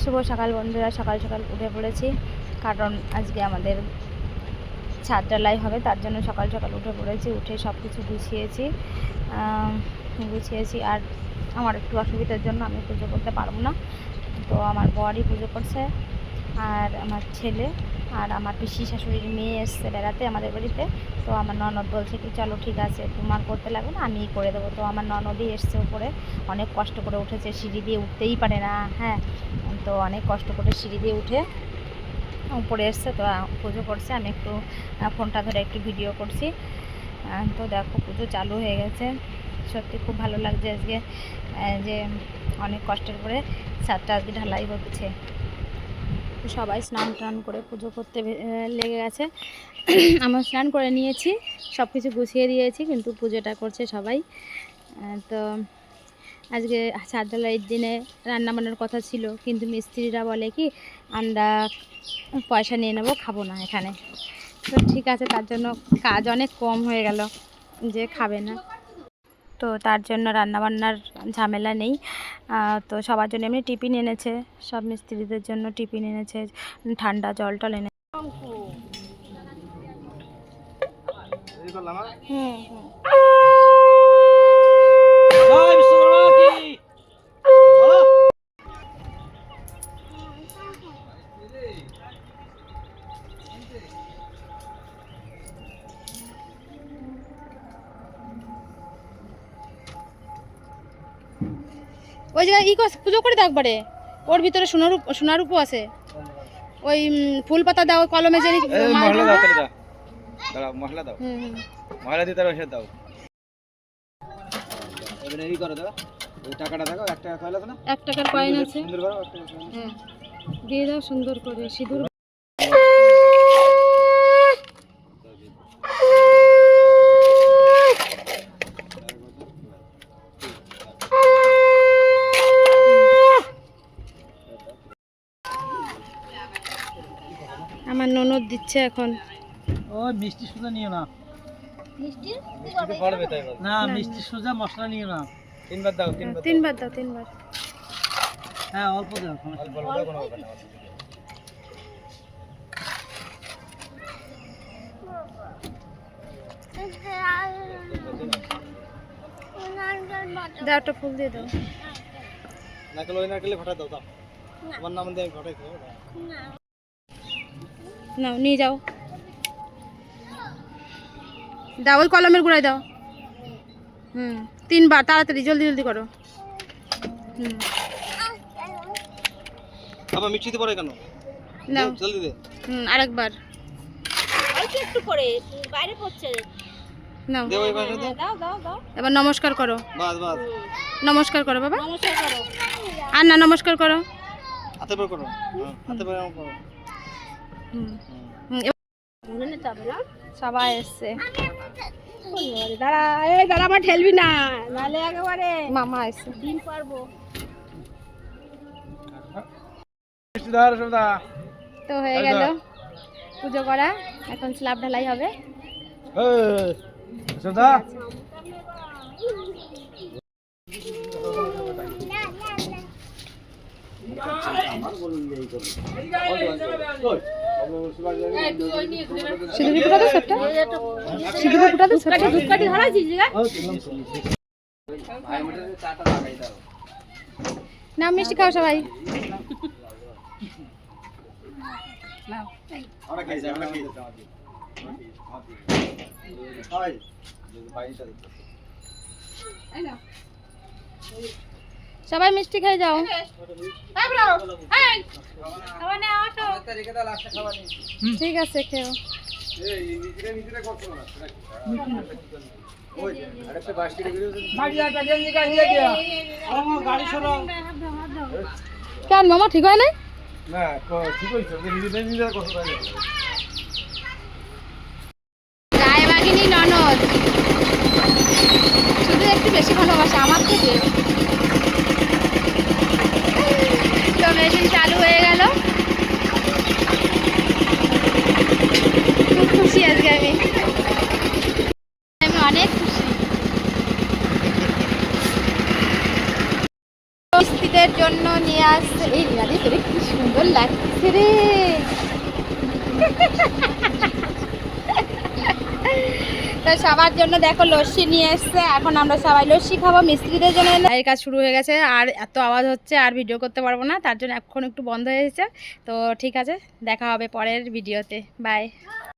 শুভ সকাল বন্ধুরা, সকাল সকাল উঠে পড়েছি। কারণ আজকে আমাদের ছাদ হবে, তার জন্য সকাল সকাল উঠে পড়েছি, উঠে সব কিছু গুছিয়েছি গুছিয়েছি আর আমার একটু অসুবিধার জন্য আমি পুজো করতে পারব না। তো আমার বরই পুজো করছে, আর আমার ছেলে আর আমার পিসি শাশুড়ির মেয়ে এসছে বেড়াতে আমাদের বাড়িতে। তো আমার ননদ বলছে কি, চলো ঠিক আছে, তোমার করতে লাগবে না, আমিই করে দেবো। তো আমার ননদই এসছে উপরে, অনেক কষ্ট করে উঠেছে, সিঁড়ি দিয়ে উঠতেই পারে না হ্যাঁ। তো অনেক কষ্ট করে সিঁড়ি দিয়ে উঠে উপরে এসছে, তো পুজো করছে, আমি একটু ফোনটা ধরে একটু ভিডিও করছি। তো দেখো, পুজো চালু হয়ে গেছে। সত্যি খুব ভালো লাগছে আজকে যে অনেক কষ্টের পরে ছাদটা আজকে ঢালাই হচ্ছে। সবাই স্নান টান করে পুজো করতে লেগে গেছে। আমরা স্নান করে নিয়েছি সব কিছু গুছিয়ে দিয়েছি, কিন্তু পুজোটা করছে সবাই। তো আজকে ঢালাইয়ের দিনে রান্না বান্নার কথা ছিল, কিন্তু মিস্ত্রিরা বলে কি, আমরা পয়সা নিয়ে নেব, খাব না এখানে। তো ঠিক আছে, তার জন্য কাজ অনেক কম হয়ে গেল, যে খাবে না। তো তার জন্য রান্নাবান্নার ঝামেলা নেই। তো সবার জন্য এমনি টিফিন এনেছে সব মিস্ত্রিদের জন্য টিফিন এনেছে ঠান্ডা জল টল এনে হুম হুম ওই জায়গায় ই পুজো করে দাও একবারে। ওর ভিতরে সোনার সোনারূপ আছে। ওই ফুল পাতা দাও কলমে যে এই দাও তাহলে দাও। দিয়ে তার এবারে এই করো দাও। ওই টাকাটা দেখো এক টাকা কয়লা না? এক টাকার কয়েন আছে। সুন্দর করো দিয়ে দাও সুন্দর করে সিঁদুর আমার ননদ দিচ্ছে এখন। ও মিষ্টি সুজা নিও না। মিষ্টি? পড়বে তাই না মিষ্টি সুজা মশলা নিও না। তিনবার দাও তিনবার তিনবার দাও। তিনবার। হ্যাঁ অল্প দাও অল্প অল্প দাও কোনো ব্যাপার না দাও একটা ফুল দিয়ে দাও। নারকেল ওই নারকেলে ঘটা দাও দাও। তোমার নাম দিয়ে আমি ঘটাই খাব নাও নিয়ে যাও। দাও ওই কলমের গুঁড়ায় দাও। হুম তিনবার তাড়াতাড়ি জলদি জলদি করো। হুম। আবার পারে কেন? নাও জলদি দে। হুম আরেকবার। নাও দেও এই পাশে দে এবার নমস্কার করো। বাস বাস। নমস্কার করো বাবা। আর না নমস্কার করো। হাতে পর করো। হ্যাঁ, হাতে পর করো হুম হুম। হুম, এবার- সবাই এসছে। দাঁড়া এই দাঁড়া আমার ঠেলবি না। নাহলে একেবারে মামা এসছে। দিন পারব। তো হয়ে গেল পুজো করা। এখন স্ল্যাব ঢালাই হবে। এই সব দাও সিঁদুরি ফুটা তো ছোট্ট সিঁদুরি ফুটা তো ছোট্ট ধূপকাঠি ধরাইছিস না মিষ্টি খাও সবাই। আমরা সবাই মিষ্টি খেয়ে যাও। ঠিক আছে খেও। কেন মামা ঠিক হয় নাই? গায়ে বাগিনি ননদ। শুধু একটু বেশি ভালোবাসে আমার থেকে। তো মেশিন চালু হয়ে গেল। খুব খুশি আজকে আমি। আমি অনেক খুশি। জন্য নিয়ে আসছে। এই আরে তোরে কি সুন্দর লাগছে রে। তো সবার জন্য দেখো লস্যি নিয়ে এসছে, এখন আমরা সবাই লস্যি খাব, মিস্ত্রিদের জন্য এর কাজ শুরু হয়ে গেছে, আর এত আওয়াজ হচ্ছে, আর ভিডিও করতে পারব না, তার জন্য এখন একটু বন্ধ হয়েছে তো ঠিক আছে, দেখা হবে পরের ভিডিওতে বাই